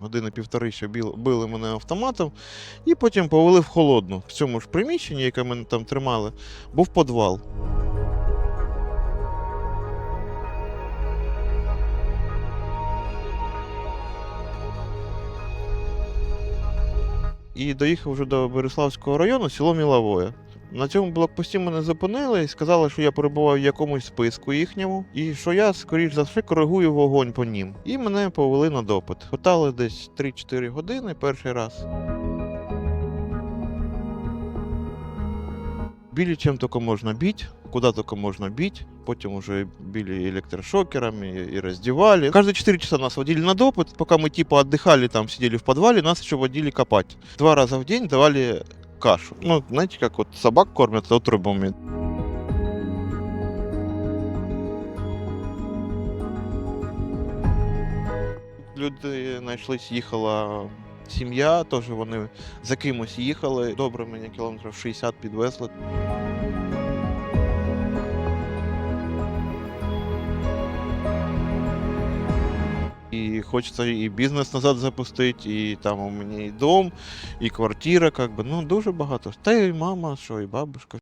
години півтори ще біл- били мене автоматом, і потім повели в холодну. В цьому ж приміщенні, яке мене там тримали, був підвал. І доїхав вже до Береславського району, село Міловое. На цьому блокпості мене зупинили і сказали, що я перебуваю в якомусь списку їхньому, і що я, скоріш за все, коригую вогонь по ним. І мене повели на допит. Питали десь 3-4 години перший раз. Били чем только можно бить, куда только можно бить. Потом уже били электрошокерами и раздевали. Каждые 4 часа нас водили на допыт. Пока мы типа отдыхали, там сидели в подвале, нас еще водили копать. Два раза в день давали кашу. Ну, знаете, как вот собак кормят отрубами. Люди знайшлись, їхала сім'я, теж вони за кимось їхали. Добре, мені кілометрів 60 підвезли. І хочеться і бізнес назад запустити, і там у мене і дом, і квартира, как би, ну дуже багато. Та й мама, що, і бабушка.